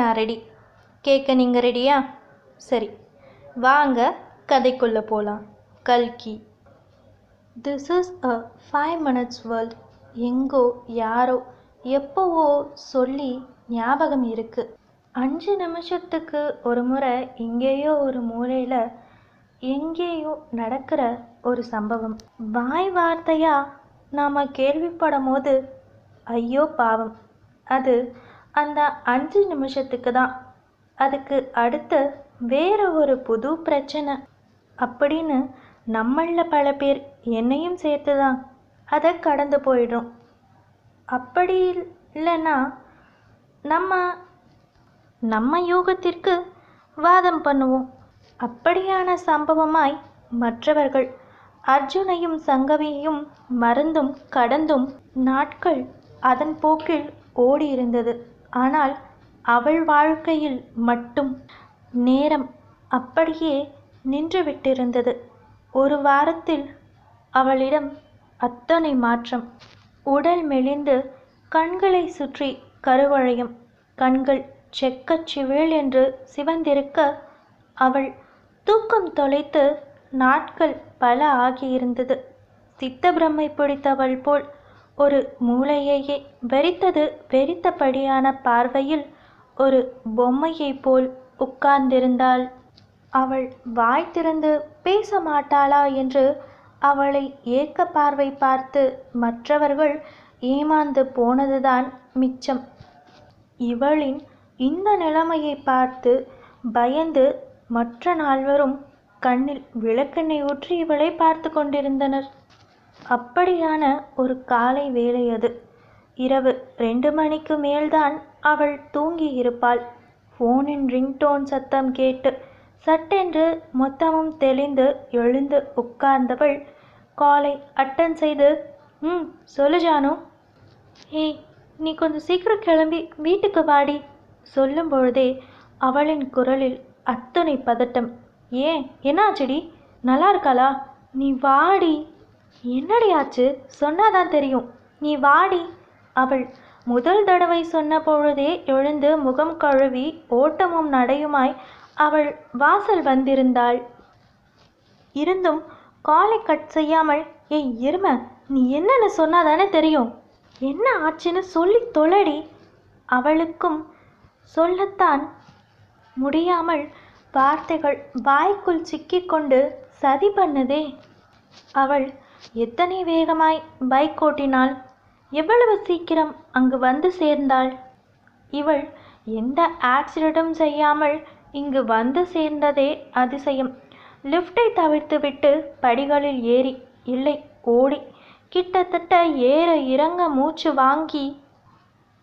நான் ரெடி கேட்க நீங்கள் ரெடியா சரி. வாங்க கதைக்குள்ளே போகலாம் கல்கி. This is a five minutes world எங்கோ யாரோ எப்போவோ சொல்லி ஞாபகம் இருக்குது அஞ்சு நிமிஷத்துக்கு ஒரு முறை எங்கேயோ ஒரு மூலையில் எங்கேயோ நடக்கிற ஒரு சம்பவம். வாய் வார்த்தையாக நாம் கேள்விப்படும் போது ஐயோ பாவம். அது அந்த அஞ்சு நிமிஷத்துக்கு தான் அதுக்கு அடுத்து வேற ஒரு புது பிரச்சனை. அப்படின்னு நம்மளில் பல பேர் என்னையும் சேர்த்து தான் அதை கடந்து போயிடுறோம் அப்படி இல்லைன்னா நம்ம நம்ம யோகத்திற்கு வாதம் பண்ணுவோம். அப்படியான சம்பவமாய் மற்றவர்கள் அர்ஜுனையும் சங்கவியையும் மறந்தும் கடந்தும் நாட்கள் அதன் போக்கில் ஓடியிருந்தது. ஆனால் அவள் வாழ்க்கையில் மட்டும் நேரம் அப்படியே நின்றுவிட்டிருந்தது. ஒரு வாரத்தில் அவளிடம் அத்தனை மாற்றம். உடல் மெலிந்து கண்களை சுற்றி கருவழையும் கண்கள் செக்கச் சிவேல் என்று சிவந்திருக்க அவள் தூக்கம் தொலைத்து நாட்கள் பல ஆகியிருந்தது. சித்தபிரமை பிடித்தவள் போல் ஒரு மூளையையே வெறித்தது வெறித்தபடியான பார்வையில் ஒரு பொம்மையைப் போல் உட்கார்ந்திருந்தாள். அவள் வாய் திறந்து பேச மாட்டாளா என்று அவளை ஏக்க பார்வை பார்த்து மற்றவர்கள் ஏமாந்து போனதுதான் மிச்சம். இவளின் இந்த நிலைமையை பார்த்து பயந்து மற்ற நால்வரும் கண்ணில் விளக்கெண்ணெய் ஊற்றி இவளை பார்த்து கொண்டிருந்தனர். அப்படியான ஒரு காலை வேலை அது இரவு ரெண்டு மணிக்கு மேல்தான் அவள் தூங்கி இருப்பாள். ஃபோனின் ரிங்டோன் சத்தம் கேட்டு சட்டென்று மொத்தமும் தெளிந்து எழுந்து உட்கார்ந்தவள் காலை அட்டன் செய்து ம் சொல்லு ஜானு. ஏய் நீ கொஞ்சம் சீக்கிரம் கிளம்பி வீட்டுக்கு வாடி. சொல்லும் பொழுதே அவளின் குரலில் அத்தனை பதட்டம். ஏன் என்னாச்சடி? நல்லா இருக்காளா? நீ வாடி. என்னடி ஆச்சு? சொன்னாதான் தெரியும். நீ வாடி. அவள் முதல் தடவை சொன்ன பொழுதே எழுந்து முகம் கழுவி ஓட்டமும் நடையுமாய் அவள் வாசல் வந்திருந்தாள். இருந்தும் காலை கட் செய்யாமல் ஏய் எரும நீ என்னன்னு சொன்னாதானே தெரியும்? என்ன ஆச்சுன்னு சொல்லி தொலைடி. அவளுக்கும் சொல்லத்தான் முடியாமல் வார்த்தைகள் வாய்க்குள் சிக்கிக்கொண்டு சதி பண்ணுதே. அவள் எத்தனை வேகமாய் பைக் ஓட்டினாள்? எவ்வளவு சீக்கிரம் அங்கு வந்து சேர்ந்தாள்? இவள் எந்த ஆக்சிடென்ட்டும் செய்யாமல் இங்கு வந்து சேர்ந்ததே அதிசயம். லிஃப்டை தவிர்த்துவிட்டு படிகளில் ஏறி இல்லை ஓடி. கிட்டத்தட்ட ஏற இறங்க மூச்சு வாங்கி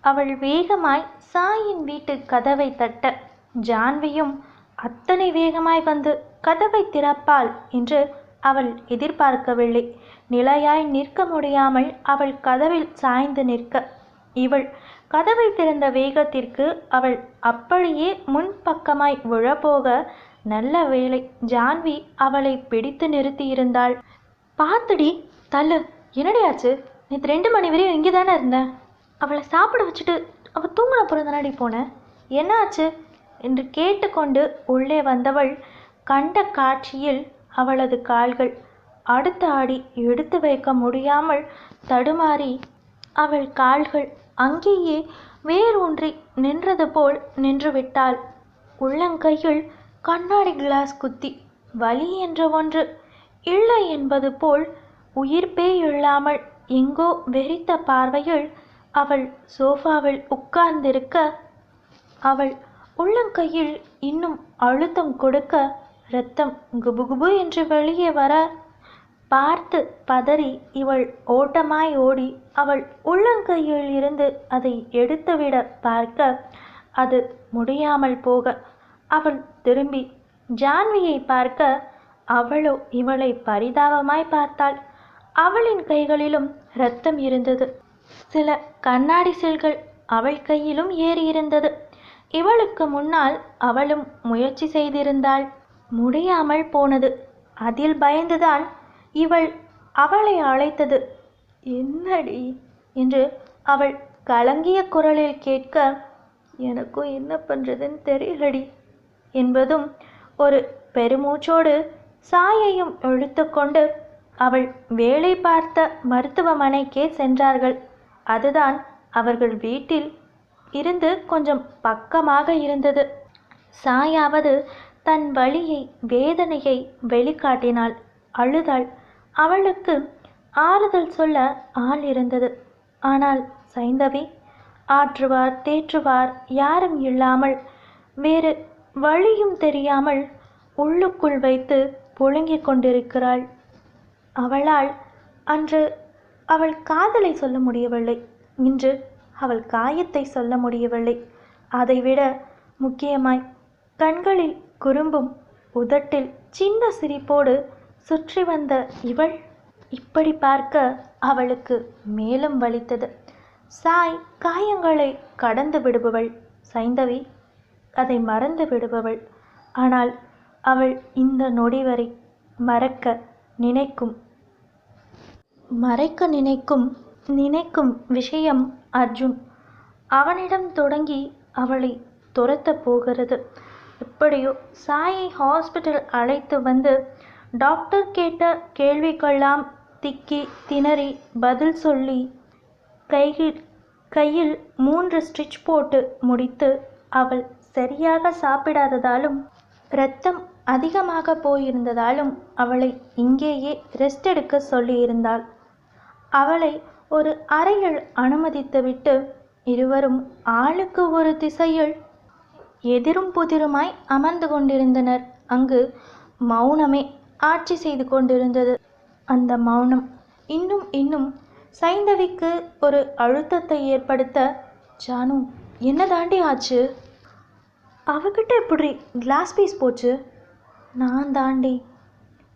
அவள் வேகமாய் சாயின் வீட்டு கதவை தட்ட ஜான்வியும் அத்தனை வேகமாய் வந்து கதவை திறப்பாள் என்று அவள் எதிர்பார்க்கவில்லை. நிலையாய் நிற்க முடியாமல் அவள் கதவில் சாய்ந்து நிற்க. இவள் கதவை திறந்த வேகத்திற்கு அவள் அப்படியே முன்பக்கமாய் விழப்போக நல்ல வேளை ஜான்வி அவளை பிடித்து நிறுத்தியிருந்தாள். பார்த்துடி தள்ளு. என்னடியாச்சு நேற்று ரெண்டு மணி வரையும் இங்கே தானே இருந்தேன் அவளை சாப்பிட வச்சுட்டு அவள் தூங்கின அப்புறம் தானடி போனேன் என்ன ஆச்சு? என்று கேட்டுக்கொண்டு உள்ளே வந்தவள் கண்ட காட்சியில் அவளது கால்கள் அடுத்த அடி எடுத்து வைக்க முடியாமல் தடுமாறி அவள் கால்கள் அங்கேயே வேரூன்றி நின்றது போல் நின்றுவிட்டாள். உள்ளங்கையில் கண்ணாடி கிளாஸ் குத்தி வலி என்ற ஒன்று இல்லை என்பது போல் உயிர்ப்பே இல்லாமல் எங்கோ வெறித்த பார்வையில் அவள் சோஃபாவில் உட்கார்ந்திருக்க அவள் உள்ளங்கையில் இன்னும் அழுத்தம் கொடுக்க இரத்தம் குபுகுபு என்று வெளியே வர பார்த்து பதறி இவள் ஓட்டமாய் ஓடி அவள் உள்ளங்கையில் இருந்து அதை எடுத்துவிட பார்க்க அது முடியாமல் போக அவள் திரும்பி ஜான்வியை பார்க்க அவளோ இவளை பரிதாபமாய் பார்த்தாள். அவளின் கைகளிலும் ரத்தம் இருந்தது. சில கண்ணாடி செல்கள் அவள் கையிலும் ஏறியிருந்தது இவளுக்கு முன்னால் அவளும் முயற்சி செய்திருந்தாள். முடியாமல் போனது. அதில் பயந்துதான் இவள் அவளை அழைத்தது. என்னடி? என்று அவள் கலங்கிய குரலில் கேட்க எனக்கும் என்ன பண்ணுறதுன்னு தெரியலடி என்பதும் ஒரு பெருமூச்சோடு சாயையும் இழுத்துக்கொண்டு அவள் வேலை பார்த்த மருத்துவமனைக்கே சென்றார்கள். அதுதான் அவர்கள் வீட்டில் இருந்து கொஞ்சம் பக்கமாக இருந்தது. சாயாவது தன் வழியை வேதனையை வெளிக்காட்டினாள். அழுதாள். அவளுக்கு ஆறுதல் சொல்ல ஆள் இருந்தது. ஆனால் சைந்தவி ஆற்றுவார் தேற்றுவார் யாரும் இல்லாமல் வேறு வழியும் தெரியாமல் உள்ளுக்குள் வைத்து புழுங்கிக் கொண்டிருக்கிறாள். அவளால் அன்று அவள் காதலை சொல்ல முடியவில்லை. இன்று அவள் காயத்தை சொல்ல முடியவில்லை. அதைவிட முக்கியமாய் கண்களில் குறும்பும் உதட்டில் சின்ன சிரிப்போடு சுற்றி வந்த இவள் இப்படி பார்க்க அவளுக்கு மேலும் வலித்தது. சாய் காயங்களை கடந்து விடுபவள் சைந்தவி. அதை மறந்து விடுபவள். ஆனால் அவள் இந்த நொடி வரை மறக்க நினைக்கும். மறைக்க நினைக்கும் நினைக்கும் விஷயம் அர்ஜுன். அவனிடம் தொடங்கி அவளை துரத்தப் போகிறது. எப்படியோ சாயை ஹாஸ்பிட்டல் அழைத்து வந்து டாக்டர் கேட்ட கேள்விக்கெல்லாம் திக்கி திணறி பதில் சொல்லி கையில் கையில் மூன்று ஸ்டிச் போட்டு முடித்து அவள் சரியாக சாப்பிடாததாலும் இரத்தம் அதிகமாக போயிருந்ததாலும் அவளை இங்கேயே ரெஸ்ட் எடுக்க சொல்லியிருந்தாள். அவளை ஒரு அறையில் அனுமதித்துவிட்டு இருவரும் ஆளுக்கு ஒரு திசையில் எதிரும் புதிருமாய் அமர்ந்து கொண்டிருந்தனர். அங்கு மௌனமே ஆட்சி செய்து கொண்டிருந்தது. அந்த மௌனம் இன்னும் இன்னும் சைந்தவிக்கு ஒரு அழுத்தத்தை ஏற்படுத்த ஜானு என்ன தாண்டி ஆச்சு? அவகிட்ட எப்படி கிளாஸ் பீஸ் போச்சு? நான் தாண்டி.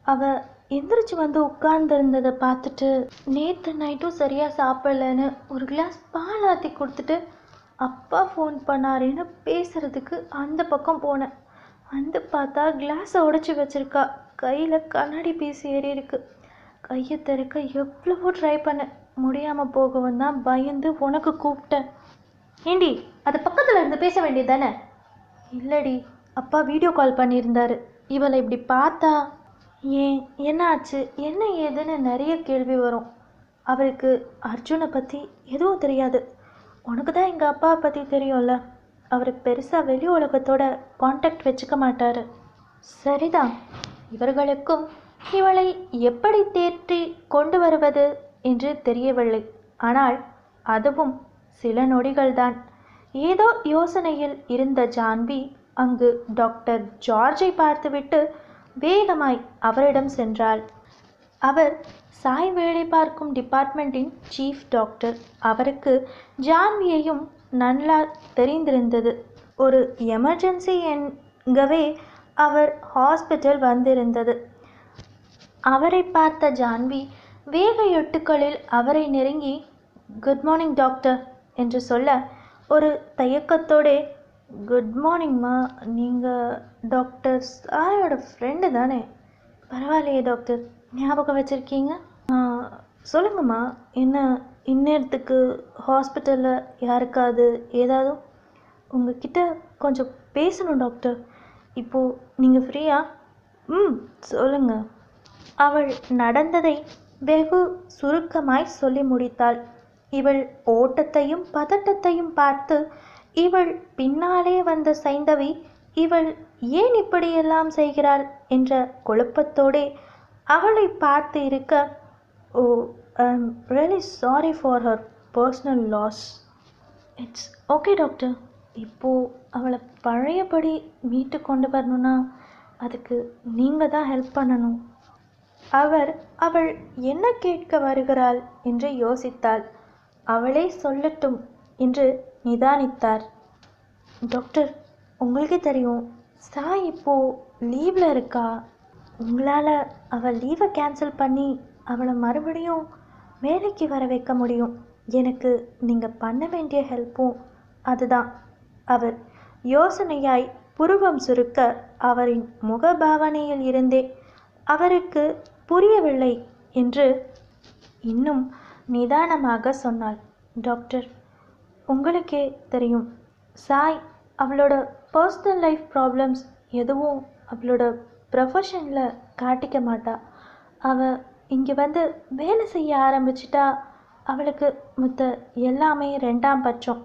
அவ எந்திரிச்சு வந்து உட்கார்ந்துருந்ததை பார்த்துட்டு நேற்று நைட்டும் சரியாக சாப்பிடலன்னு ஒரு கிளாஸ் பால் ஆற்றி கொடுத்துட்டு அப்பா ஃபோன் பண்ணாருன்னு பேசுகிறதுக்கு அந்த பக்கம் போனேன். வந்து பார்த்தா கிளாஸை உடைச்சி வச்சுருக்கா. கையில் கண்ணாடி பீஸ் ஏறி இருக்கு. கையை திறக்க எவ்வளவோ ட்ரை பண்ணேன். முடியாமல் போகவும் தான் பயந்து உனக்கு கூப்பிட்டேன். ஏண்டி அது பக்கத்தில் இருந்து பேச வேண்டியது தானே? இல்லடி அப்பா வீடியோ கால் பண்ணியிருந்தாரு. இவளை இப்படி பார்த்தா ஏன் என்ன ஆச்சு என்ன ஏதுன்னு நிறைய கேள்வி வரும். அவருக்கு அர்ஜுனை பற்றி எதுவும் தெரியாது. உனக்கு தான் எங்கள் அப்பாவை பற்றி தெரியும்ல? அவர் பெருசாக வெளி உலகத்தோட காண்டாக்ட் வச்சுக்க மாட்டார். சரிதான். இவர்களுக்கும் இவளை எப்படி தேற்றி கொண்டு வருவது என்று தெரியவில்லை. ஆனால் அதுவும் சில நொடிகள்தான். ஏதோ யோசனையில் இருந்த ஜான்வி அங்கு டாக்டர் ஜார்ஜை பார்த்துவிட்டு வேகமாய் அவரிடம் சென்றாள். அவர் சாய் வேலை பார்க்கும் டிபார்ட்மெண்ட்டின் சீஃப் டாக்டர். அவருக்கு ஜான்வியையும் நல்லா தெரிந்திருந்தது. ஒரு எமர்ஜென்சி என்கவே அவர் ஹாஸ்பிட்டல் வந்திருந்தது. அவரை பார்த்த ஜான்வி வேக எட்டுக்களில் அவரை நெருங்கி குட் மார்னிங் டாக்டர் என்று சொல்ல ஒரு தயக்கத்தோடே குட் மார்னிங்மா நீங்கள் டாக்டர் சாயோட ஃப்ரெண்டு தானே? பரவாயில்லையே டாக்டர். ஞாபகம் வச்சுருக்கீங்க? சொல்லுங்கம்மா என்ன இந்நேரத்துக்கு ஹாஸ்பிட்டலில் யாருக்காவது ஏதாவது? உங்ககிட்ட கொஞ்சம் பேசணும் டாக்டர். இப்போது நீங்கள் ஃப்ரீயா? ம் சொல்லுங்கள் அவள் நடந்ததை வெகு சுருக்கமாய் சொல்லி முடித்தாள். இவள் ஓட்டத்தையும் பதட்டத்தையும் பார்த்து இவள் பின்னாலே வந்த சைந்தவி இவள் ஏன் இப்படியெல்லாம் செய்கிறாள்? என்ற குழப்பத்தோடே அவளை பார்த்து இருக்க ஓ I am really sorry for her personal loss. It's okay doctor. இப்போது அவளை பழையபடி மீட்டு கொண்டு வரணும்னா அதுக்கு நீங்கள் தான் ஹெல்ப் பண்ணணும். அவர் அவள் என்ன கேட்க வருகிறாள் என்று யோசித்தாள். அவளே சொல்லட்டும் என்று நிதானித்தார். டாக்டர் உங்களுக்கே தெரியும் சாய் இப்போ லீவில் இருக்கா? உங்களால் அவள் லீவை கேன்சல் பண்ணி அவளை மறுபடியும் வேலைக்கு வர வைக்க முடியும். எனக்கு நீங்கள் பண்ண வேண்டிய ஹெல்ப்பும் அதுதான். அவர் யோசனையாய் புருவம் சுருக்க அவரின் முகபாவனையில் இருந்தே அவருக்கு புரியவில்லை என்று இன்னும் நிதானமாக சொன்னாள். டாக்டர் உங்களுக்கே தெரியும் சாய் அவளோட பர்சனல் லைஃப் ப்ராப்ளம்ஸ் எதுவும் அவளோட ப்ரொஃபஷனில் காட்டிக்க மாட்டா. அவள் இங்கே வந்து வேலை செய்ய ஆரம்பிச்சிட்டா அவளுக்கு மொத்த எல்லாமே ரெண்டாம் பட்சம்.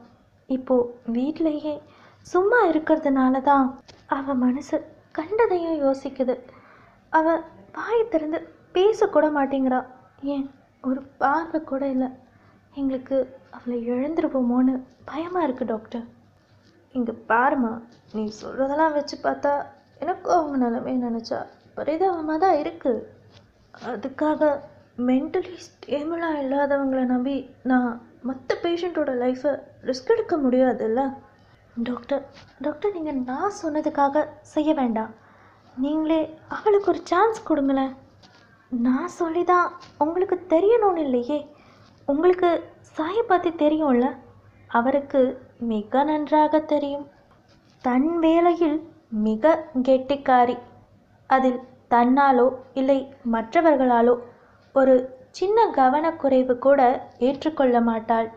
இப்போது வீட்லேயே சும்மா இருக்கிறதுனால தான் அவள் மனசு கண்டதையும் யோசிக்குது. அவள் வாயை திறந்து பேசக்கூட மாட்டேங்கிறா. ஏன்? ஒரு பார்வை கூட இல்லை. எங்களுக்கு அவளை இழந்துருவோமோன்னு பயமாக இருக்குது டாக்டர். இங்கே பாருமா நீ சொல்கிறதெல்லாம் வச்சு பார்த்தா எனக்கும் அவங்க நிலமே நினச்சா பரிதாபமாக தான் இருக்குது அதுக்காக மென்டலி ஸ்டேபிளாக இல்லாதவங்களை நம்பி நான் மற்ற பேஷண்ட்டோட லைஃப்பை ரிஸ்க் எடுக்க முடியாதுல்ல? டாக்டர் டாக்டர் நீங்கள் நான் சொன்னதுக்காக செய்ய வேண்டாம். நீங்களே அவளுக்கு ஒரு சான்ஸ் கொடுங்களேன். நான் சொல்லி தான் உங்களுக்கு தெரியணும்னு இல்லையே. உங்களுக்கு சாயை பற்றி தெரியும்ல? அவருக்கு மிக நன்றாக தெரியும். தன் வேலையில் மிக கெட்டிக்காரி. அதில் தன்னாலோ இல்லை மற்றவர்களாலோ ஒரு சின்ன கவனக்குறைவு கூட ஏற்றுக்கொள்ள மாட்டாள்.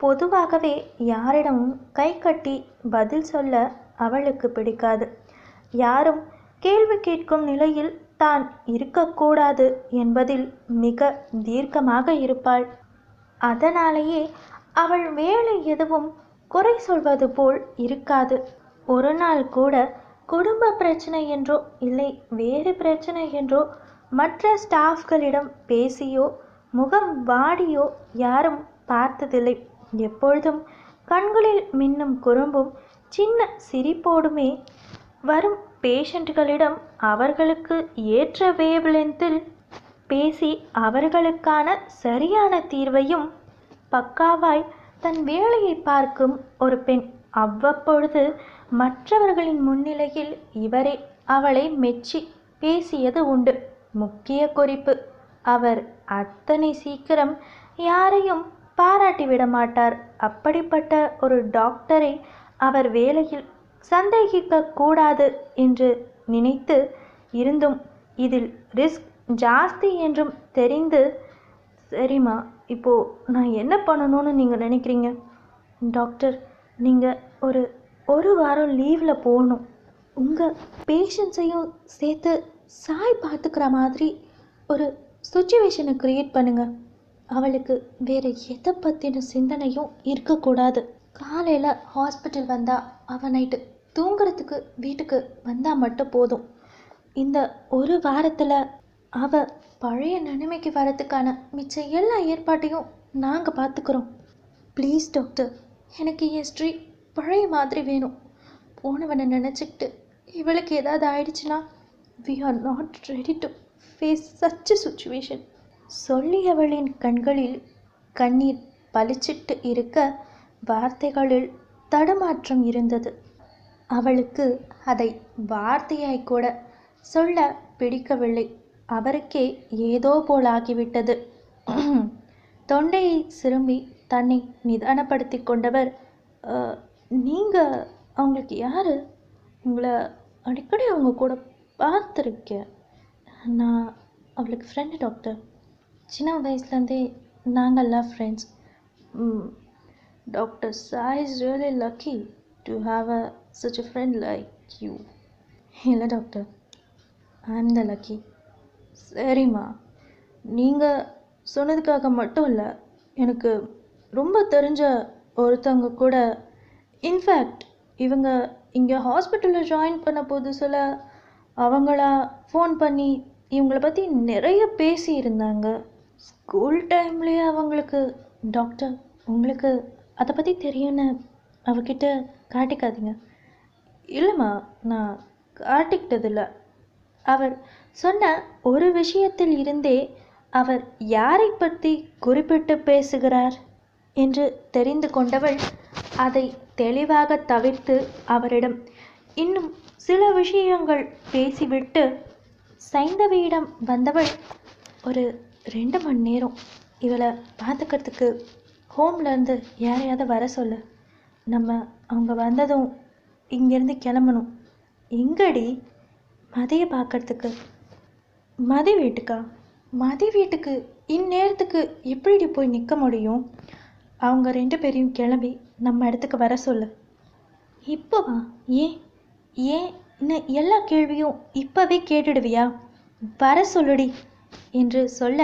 பொதுவாகவே யாரிடமும் கை கட்டி பதில் சொல்ல அவளுக்கு பிடிக்காது. யாரும் கேள்வி கேட்கும் நிலையில் தான் இருக்கக்கூடாது என்பதில் மிக தீர்க்கமாக இருப்பாள். அதனாலேயே அவள் வேலை எதுவும் குறை சொல்வது போல் இருக்காது. ஒரு நாள் கூட குடும்ப பிரச்சனை என்றோ இல்லை வேறு பிரச்சனை என்றோ மற்ற ஸ்டாஃப்களிடம் பேசியோ முகம் வாடியோ யாரும் பார்த்ததில்லை. எப்பொழுதும் கண்களில் மின்னும் குறும்பும் சின்ன சிரிப்போடுமே வரும் பேஷண்ட்டுகளிடம் அவர்களுக்கு ஏற்ற வேவ்லென்த்தில் பேசி அவர்களுக்கான சரியான தீர்வையும் பக்காவாய் தன் வேலையை பார்க்கும் ஒரு பெண் அவ்வப்பொழுது மற்றவர்களின் முன்னிலையில் இவரே அவளை மெச்சி பேசியது உண்டு. முக்கிய குறிப்பு அவர் அத்தனை சீக்கிரம் யாரையும் பாராட்டி விடமாட்டார். அப்படிப்பட்ட ஒரு டாக்டரை அவர் வேலையில் சந்தேகிக்க கூடாது என்று நினைத்து இருந்தும் இதில் ரிஸ்க் ஜாஸ்தி என்றும் தெரிந்து சரிம்மா இப்போது நான் என்ன பண்ணணும்னு நீங்கள் நினைக்கிறீங்க? டாக்டர் நீங்கள் ஒரு ஒரு வாரம் லீவில் போகணும். உங்கள் பேஷண்ட்ஸையும் சேர்த்து சாய் பார்த்துக்கிற மாதிரி ஒரு சுச்சுவேஷனை க்ரியேட் பண்ணுங்கள் அவளுக்கு வேறு எதை பற்றின சிந்தனையும் இருக்கக்கூடாது. காலையில் ஹாஸ்பிட்டல் வந்தால் அவள் நைட்டு தூங்குறதுக்கு வீட்டுக்கு வந்தால் மட்டும் போதும். இந்த ஒரு வாரத்தில் அவள் பழைய நிலைமைக்கு வரதுக்கான மிச்ச எல்லா ஏற்பாட்டையும் நாங்கள் பார்த்துக்குறோம் ப்ளீஸ் டாக்டர் எனக்கு என் ஸ்ட்ரீ பழைய மாதிரி வேணும். போனவனை நினச்சிக்கிட்டு இவளுக்கு ஏதாவது ஆயிடுச்சுன்னா we are not ready to face such situation சொல்லியவளின் கண்களில் கண்ணீர் பளிச்சிட்டு இருக்க வார்த்தைகளில் தடுமாற்றம் இருந்தது. அவளுக்கு அதை வார்த்தையாய் கூட சொல்ல பிடிக்கவில்லை. அவருக்கே ஏதோ போலாகிவிட்டது தொண்டையை சிரும்பி தன்னை நிதானப்படுத்தி கொண்டவர் நீங்கள் அவங்களுக்கு யார்? உங்களை அடிக்கடி அவங்க கூட பார்த்துருக்கேன். நான் அவளுக்கு ஃப்ரெண்டு டாக்டர் சின்ன வயசுலேருந்தே நாங்கள்லாம் friends doctor Sai is really lucky to have a such a friend like you இல்லை doctor I am the lucky சரிம்மா. நீங்கள் சொன்னதுக்காக மட்டும் இல்லை எனக்கு ரொம்ப தெரிஞ்ச ஒருத்தவங்க கூட இன்ஃபேக்ட் இவங்க இங்கே ஹாஸ்பிட்டலில் ஜாயின் பண்ண புதுசில் அவங்களா ஃபோன் பண்ணி இவங்கள பற்றி நிறைய பேசியிருந்தாங்க. ஸ்கூல் டைம்லேயே அவங்களுக்கு டாக்டர் உங்களுக்கு அதை பற்றி தெரியும்னு அவகிட்ட காட்டிக்காதீங்க. இல்லைம்மா நான் காட்டிக்கிட்டதில்ல. அவர் சொன்ன ஒரு விஷயத்தில் இருந்தே அவர் யாரை பற்றி குறிப்பிட்டு பேசுகிறார் என்று தெரிந்து கொண்டவள் அதை தெளிவாக தவிர்த்து அவரிடம் இன்னும் சில விஷயங்கள் பேசிவிட்டு சைந்தவியிடம் வந்தவள் ஒரு ரெண்டு மணி நேரம். இவளை பார்த்துக்கிறதுக்கு ஹோம்லேருந்து யாரையாவது வர சொல்லு. நம்ம அவங்க வந்ததும் இங்கேருந்து கிளம்பணும். எங்கடி? மதியை பார்க்கறதுக்கு. மதி வீட்டுக்கா? மதி வீட்டுக்கு இந்நேரத்துக்கு எப்படிடி போய் நிற்க முடியும்? அவங்க ரெண்டு பேரையும் கிளம்பி நம்ம இடத்துக்கு வர சொல்லு. இப்போவா? ஏன்? ஏன்? இன்னும் எல்லா கேள்வியும் இப்போவே கேட்டுடுவியா? வர சொல்லுடி. என்று சொல்ல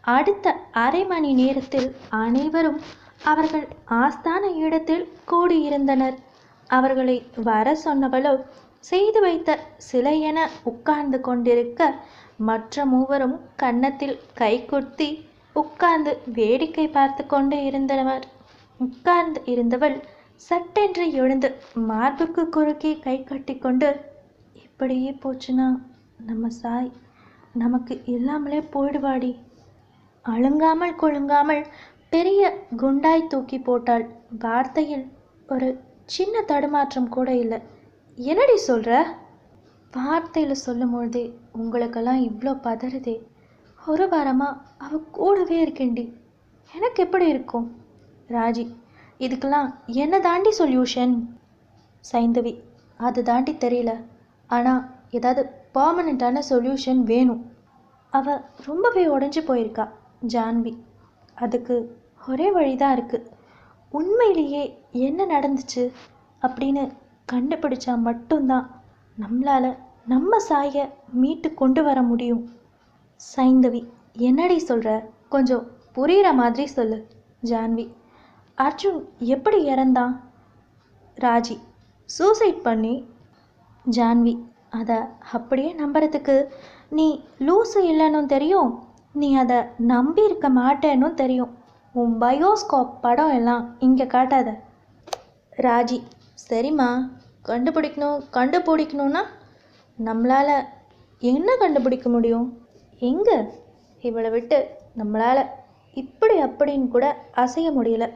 அடுத்த அரை மணி நேரத்தில் அனைவரும் அவர்கள் ஆஸ்தான இடத்தில் கூடியிருந்தனர். அவர்களை வர சொன்னவளோ செய்து வைத்த சிலையென உட்கார்ந்து கொண்டிருக்க மற்ற மூவரும் கன்னத்தில் கை குத்தி உட்கார்ந்து வேடிக்கை பார்த்து கொண்டு இருந்தனர். உட்கார்ந்து இருந்தவள் சட்டென்று எழுந்து மார்புக்கு குறுக்கே கை கட்டி கொண்டு இப்படியே போச்சுன்னா நம்ம சாய் நமக்கு இல்லாமலே போயிடுவாடி. அழுங்காமல் கொழுங்காமல் பெரிய குண்டாய் தூக்கி போட்டாள். வார்த்தையில் ஒரு சின்ன தடுமாற்றம் கூட இல்லை. என்னடி சொல்கிற வார்த்தையில் சொல்லும் பொழுதே உங்களுக்கெல்லாம் இவ்வளோ பதறுதே. ஒரு வாரமாக அவ கூடவே இருக்கேண்டி எனக்கு எப்படி இருக்கும்? ராஜி இதுக்கெல்லாம் என்ன தாண்டி சொல்யூஷன்? சைந்தவி அது தாண்டி தெரியல. ஆனால் ஏதாவது பர்மனெண்ட்டான சொல்யூஷன் வேணும். அவள் ரொம்பவே உடஞ்சி போயிருக்கா ஜான்வி. அதுக்கு ஒரே வழிதான் இருக்குது உண்மையிலேயே என்ன நடந்துச்சு அப்படின்னு கண்டுபிடிச்சா மட்டும்தான் நம்மளால் நம்ம சாயை மீட்டு கொண்டு வர முடியும். சைந்தவி என்னடி சொல்கிற கொஞ்சம் புரிகிற மாதிரி சொல்லு ஜான்வி. அர்ஜுன் எப்படி இறந்தான்? ராஜி சூசைட் பண்ணி ஜான்வி. அதை அப்படியே நம்புறதுக்கு நீ லூசு இல்லைன்னு தெரியும் நீ அதை நம்பி இருக்க மாட்டேன்னு தெரியும். உன் பயோஸ்கோப் படம் எல்லாம் இங்கே காட்டாத. ராஜி சரிம்மா கண்டுபிடிக்கணும் கண்டுபிடிக்கணும்னா நம்மளால் என்ன கண்டுபிடிக்க முடியும்? எங்கே? இவளை விட்டு நம்மளால் இப்படி அப்படின்னு கூட அசைய முடியல.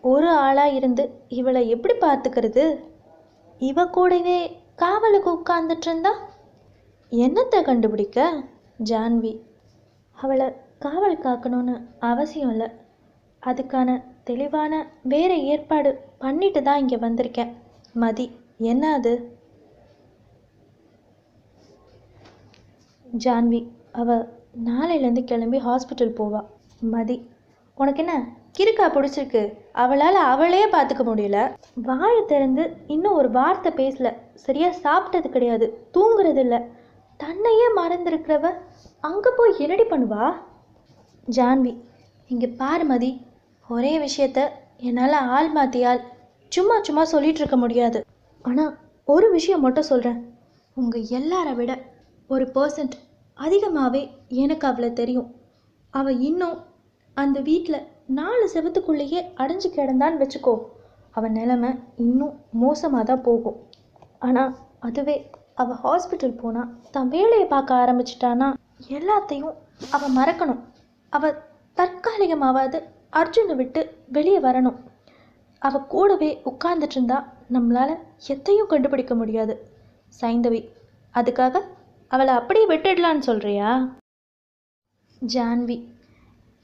ஒரு ஆளாக இருந்து இவளை எப்படி பார்த்துக்கிறது? இவ கூடவே காவலுக்கு உட்கார்ந்துட்டு இருந்தா என்னத்தை கண்டுபிடிக்க? ஜான்வி. அவளை காவல் காக்கணும்னு அவசியம் இல்லை. அதுக்கான தெளிவான வேற ஏற்பாடு பண்ணிட்டு தான் இங்கே வந்திருக்கேன். மதி என்ன அது? ஜான்வி அவ நாளையிலேருந்து கிளம்பி ஹாஸ்பிட்டல் போவா. மதி உனக்கு என்ன கிறுக்கா பிடிச்சிருக்கு? அவளால் அவளே பார்த்துக்க முடியல. வாயை திறந்து இன்னும் ஒரு வார்த்தை பேசல. சரியா சாப்பிட்டது கிடையாது தூங்குறது இல்லை தன்னையே மறந்துருக்கிறவ அங்கே போய் என்னடி பண்ணுவா? ஜான்வி இங்கே பாருமதி ஒரே விஷயத்த என்னால் ஆள் மாத்தியால் சும்மா சும்மா சொல்லிட்டு இருக்க முடியாது. ஆனால் ஒரு விஷயம் மட்டும் சொல்கிறேன் உங்கள் எல்லாரை விட ஒரு பர்சன்ட் அதிகமாகவே எனக்கு அவளை தெரியும். அவள் இன்னும் அந்த வீட்டில் நாலு செவத்துக்குள்ளேயே அடைஞ்சு கிடந்தான்னு வச்சுக்கோ. அவன் நிலைமை இன்னும் மோசமாக தான் போகும். ஆனால் அதுவே அவள் ஹாஸ்பிட்டல் போனால் தான் வேலையை பார்க்க ஆரம்பிச்சிட்டானா எல்லாத்தையும் அவள் மறக்கணும். அவள் தற்காலிகமாவது அர்ஜுனை விட்டு வெளியே வரணும். அவள் கூடவே உட்கார்ந்துட்டு இருந்தா நம்மளால் எத்தையும் கண்டுபிடிக்க முடியாது. சைந்தவி அதுக்காக அவளை அப்படியே விட்டுடலான்னு சொல்கிறியா ஜான்வி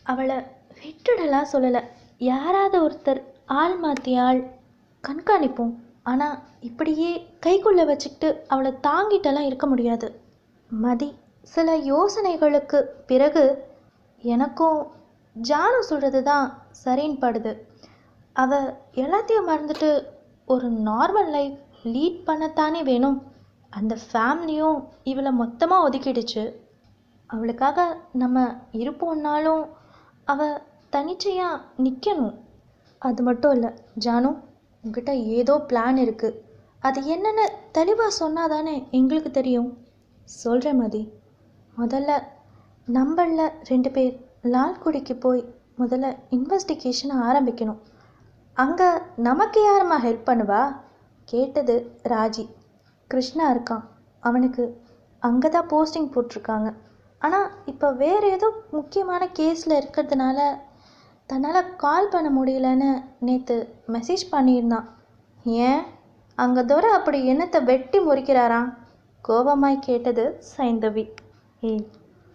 அவளை விட்டுடலாம் சொல்லலை. யாராவது ஒருத்தர் ஆள் மாற்றி ஆள் கண்காணிப்போம். ஆனால் இப்படியே கைக்குள்ளே வச்சுக்கிட்டு அவளை தாங்கிட்டெல்லாம் இருக்க முடியாது. மதி சில யோசனைகளுக்கு பிறகு எனக்கும் ஜானு சொல்கிறது தான் சரின்னு படுது அவள் எல்லாத்தையும் மறந்துட்டு ஒரு நார்மல் லைஃப் லீட் பண்ணத்தானே வேணும். அந்த ஃபேமிலியும் இவளை மொத்தமாக ஒதுக்கிடுச்சு. அவளுக்காக நம்ம இருப்போம்னாலும் அவள் தனிச்சையாக நிற்கணும் அது மட்டும் இல்லை ஜானு உங்ககிட்ட ஏதோ பிளான் இருக்குது அது என்னென்னு தெளிவாக சொன்னால் தானே எங்களுக்கு தெரியும். சொல்கிறேன் மதி. முதல்ல நம்மளில் ரெண்டு பேர். லால்குடிக்கு போய் முதல்ல இன்வெஸ்டிகேஷனை ஆரம்பிக்கணும். அங்கே நமக்கு யாரும்மா ஹெல்ப் பண்ணுவா? கேட்டது ராஜி. கிருஷ்ணா இருக்கான். அவனுக்கு அங்கே தான் போஸ்டிங் போட்டிருக்காங்க. ஆனால் இப்போ வேறு ஏதோ முக்கியமான கேஸில் இருக்கிறதுனால தன்னால் கால் பண்ண முடியலன்னு நேற்று மெசேஜ் பண்ணியிருந்தான். ஏன்? அங்கே துரை அப்படி என்னத்தை வெட்டி முறிக்கிறாராம்? கோபமாய் கேட்டது சைந்தவி. ஏய்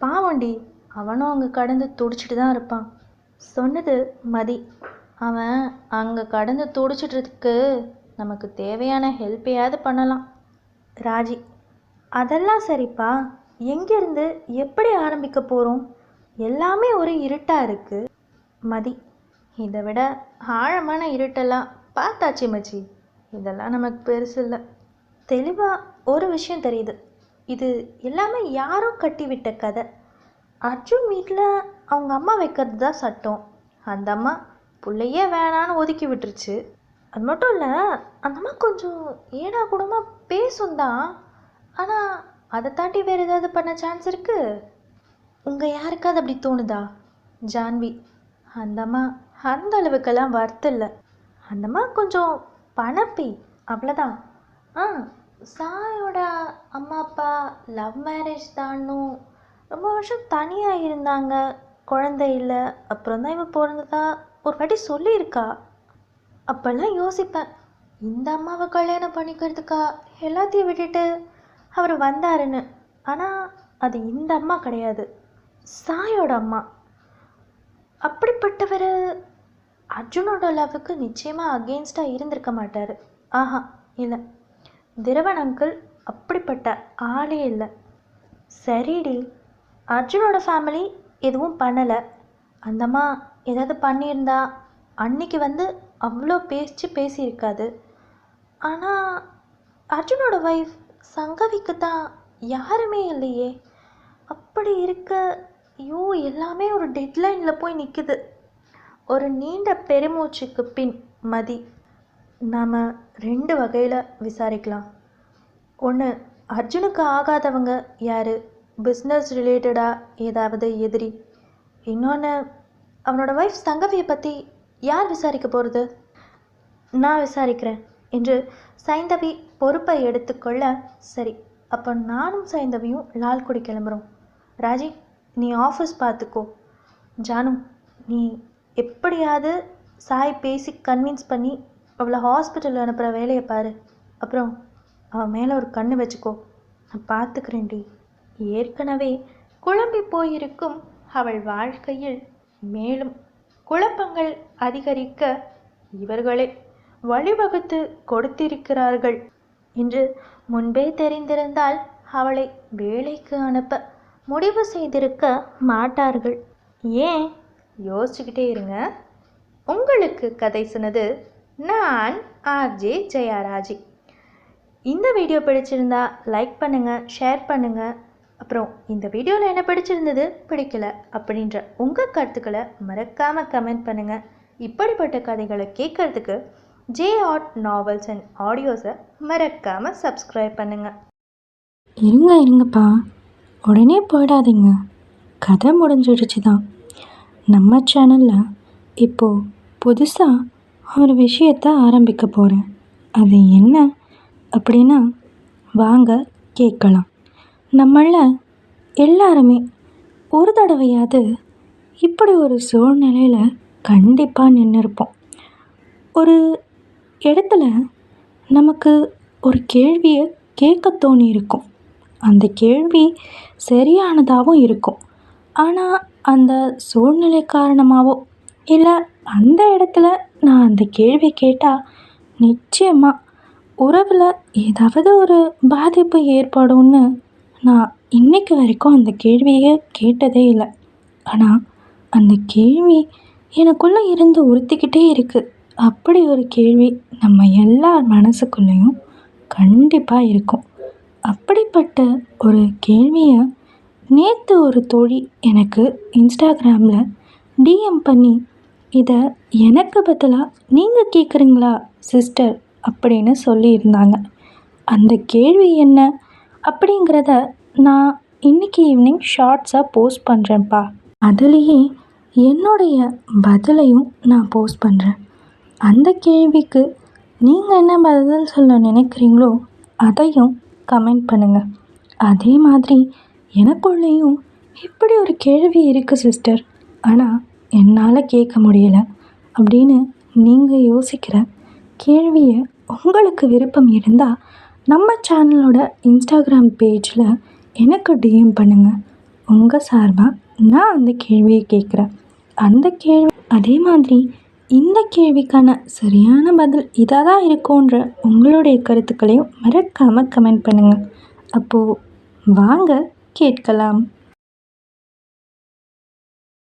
பாவண்டி அவனும் அங்கே கடந்து துடிச்சிட்டு தான் இருப்பான். சொன்னது மதி. அவன் அங்கே கடந்து துடிச்சிட்றதுக்கு நமக்கு தேவையான ஹெல்ப்பையாவது பண்ணலாம். ராஜி அதெல்லாம் சரிப்பா. எங்கேருந்து எப்படி ஆரம்பிக்க போகிறோம் எல்லாமே ஒரு இருட்டாக இருக்குது மதி. இதை விட ஆழமான இருட்டெல்லாம் பார்த்தாச்சு மச்சி. இதெல்லாம் நமக்கு பெருசு இல்லை. தெளிவாக ஒரு விஷயம் தெரியுது. இது எல்லாமே யாரோ கட்டிவிட்ட கதை. அர்ஜுன் வீட்டில் அவங்க அம்மா வைக்கிறது தான் சட்டம். அந்த அம்மா பிள்ளையே வேணான்னு ஒதுக்கி விட்டுருச்சு. அது மட்டும் இல்லை அந்த அம்மா கொஞ்சம் ஏடா கூடமாக பேசும் தான். ஆனால் அதை தாண்டி வேறு ஏதாவது பண்ண சான்ஸ் இருக்குது உங்கள் யாருக்காவது அப்படி தோணுதா? ஜான்வி. அந்தம்மா அந்த அளவுக்கெல்லாம் வர்த்து இல்லை அந்தம்மா கொஞ்சம் பணப்பி அவ்வளோதான் ஆ சாயோட அம்மா அப்பா லவ் மேரேஜ் தானும் ரொம்ப வருஷம் தனியாக இருந்தாங்க. குழந்தை இல்லை அப்புறம் தான் இவன் பிறந்ததா ஒரு வாட்டி சொல்லியிருக்கா. அப்போல்லாம் யோசிப்பேன் இந்த அம்மாவை கல்யாணம் பண்ணிக்கிறதுக்கா எல்லாத்தையும் விட்டுட்டு அவர் வந்தாருன்னு. ஆனால் அது இந்த அம்மா கிடையாது. சாயோட அம்மா. அப்படிப்பட்டவர் அர்ஜுனோட லவ்வுக்கு நிச்சயமாக அகெயின்ஸ்டாக இருந்திருக்க மாட்டார். ஆஹா இல்லை திரவன் அங்கிள் அப்படிப்பட்ட ஆளே இல்லை. சரிடி அர்ஜுனோட ஃபேமிலி எதுவும் பண்ணலை. அந்தம்மா ஏதாவது பண்ணியிருந்தா அன்னைக்கு வந்து அவ்வளோ பேச்சு பேசியிருக்காது. ஆனால் அர்ஜுனோட ஒய்ஃப் சங்கவிக்கு தான் யாருமே இல்லையே. அப்படி இருக்க ஐயோ எல்லாமே ஒரு டெட்லைனில் போய் நிற்குது ஒரு நீண்ட பெருமூச்சுக்கு பின் மதி நாம் ரெண்டு வகையில் விசாரிக்கலாம். ஒன்று அர்ஜுனுக்கு ஆகாதவங்க யார்? பிஸ்னஸ் ரிலேட்டடாக ஏதாவது எதிரி? இன்னொன்று அவனோட ஒய்ஃப் சங்கவியை பற்றி யார் விசாரிக்க போகிறது நான் விசாரிக்கிறேன் என்று சைந்தவி பொறுப்பை எடுத்துக்கொள்ள சரி அப்போ நானும் சைந்தவியும் லால்குடி கிளம்புறோம். ராஜி நீ ஆஃபீஸ் பார்த்துக்கோ ஜானு நீ எப்படியாவது சாய் பேசி கன்வின்ஸ் பண்ணி அவளை ஹாஸ்பிட்டல் அனுப்புகிற வேலையை பாரு. அப்புறம் அவன் மேலே ஒரு கண்ணு வச்சுக்கோ. நான் பார்த்துக்கிறேன்டி ஏற்கனவே குழம்பி போயிருக்கும் அவள் வாழ்க்கையில் மேலும் குழப்பங்கள் அதிகரிக்க இவர்களே வழிவகுத்து கொடுத்திருக்கிறார்கள். என்று முன்பே தெரிந்திருந்தால் அவளை வேலைக்கு அனுப்ப முடிவு செய்திருக்க மாட்டார்கள். ஏன்? யோசிச்சுக்கிட்டே இருங்க. உங்களுக்கு கதை சொன்னது நான் ஆர்ஜே ஜெயாராஜி. இந்த வீடியோ பிடிச்சிருந்தா லைக் பண்ணுங்கள் ஷேர் பண்ணுங்கள் அப்புறம் இந்த வீடியோவில் என்ன பிடிச்சிருந்தது பிடிக்கல அப்படின்ற உங்கள் கருத்துக்களை மறக்காமல் கமெண்ட் பண்ணுங்கள் இப்படிப்பட்ட கதைகளை கேட்குறதுக்கு ஜே ஆர்ட் நாவல்ஸ் அண்ட் ஆடியோஸை மறக்காமல் சப்ஸ்கிரைப் பண்ணுங்கள் இருங்க இருங்கப்பா. உடனே போயிடாதீங்க. கதை முடிஞ்சிடுச்சு தான் நம்ம சேனலில் இப்போது புதுசாக ஒரு விஷயத்த ஆரம்பிக்க போகிறேன் அது என்ன அப்படின்னா வாங்க கேட்கலாம். நம்மள எல்லாருமே ஒரு தடவையாவது இப்படி ஒரு சூழ்நிலையில் கண்டிப்பாக நின்று இருப்போம் ஒரு இடத்துல நமக்கு ஒரு கேள்வியை கேட்க தோணி இருக்கும் அந்த கேள்வி சரியானதாகவும் இருக்கும். ஆனால் அந்த சூழ்நிலை காரணமாகவோ இல்லை அந்த இடத்துல நான் அந்த கேள்வி கேட்டால் நிச்சயமாக உறவில் ஏதாவது ஒரு பாதிப்பு ஏற்படும்னு நான் இன்னைக்கு வரைக்கும் அந்த கேள்வியை கேட்டதே இல்லை. ஆனால் அந்த கேள்வி எனக்குள்ளே இருந்து உறுத்திக்கிட்டே இருக்குது அப்படி ஒரு கேள்வி நம்ம எல்லார் மனசுக்குள்ளேயும் கண்டிப்பாக இருக்கும். அப்படிப்பட்ட ஒரு கேள்வியை நேற்று ஒரு தோழி எனக்கு இன்ஸ்டாகிராமில் டிஎம் பண்ணி இதை எனக்கு பதிலாக நீங்கள் கேட்குறீங்களா சிஸ்டர்? அப்படின்னு சொல்லியிருந்தாங்க. அந்த கேள்வி என்ன அப்படிங்கிறத நான் இன்னைக்கு ஈவினிங் ஷார்ட்ஸாக போஸ்ட் பண்ணுறேன்ப்பா அதுலேயே என்னுடைய பதிலையும் நான் போஸ்ட் பண்ணுறேன் அந்த கேள்விக்கு நீங்கள் என்ன பதில் சொல்ல நினைக்கிறீங்களோ அதையும் கமெண்ட் பண்ணுங்கள் அதே மாதிரி எனக்குள்ளேயும் இப்படி ஒரு கேள்வி இருக்குது சிஸ்டர். ஆனால் என்னால் கேட்க முடியலை அப்படின்னு நீங்கள் யோசிக்கிற கேள்வியை உங்களுக்கு விருப்பம் இருந்தால் நம்ம சேனலோட இன்ஸ்டாகிராம் பேஜில் எனக்கு டிஎம் பண்ணுங்கள் உங்கள் சார்பாக நான் அந்த கேள்வியை கேட்குறேன். அந்த கேள்வி அதே மாதிரி இந்த கேள்விக்கான சரியான பதில் இதாக தான் இருக்கும்ன்ற உங்களுடைய கருத்துக்களையும் மறக்காமல் கமெண்ட் பண்ணுங்கள் அப்போது வாங்க கேட்கலாம்.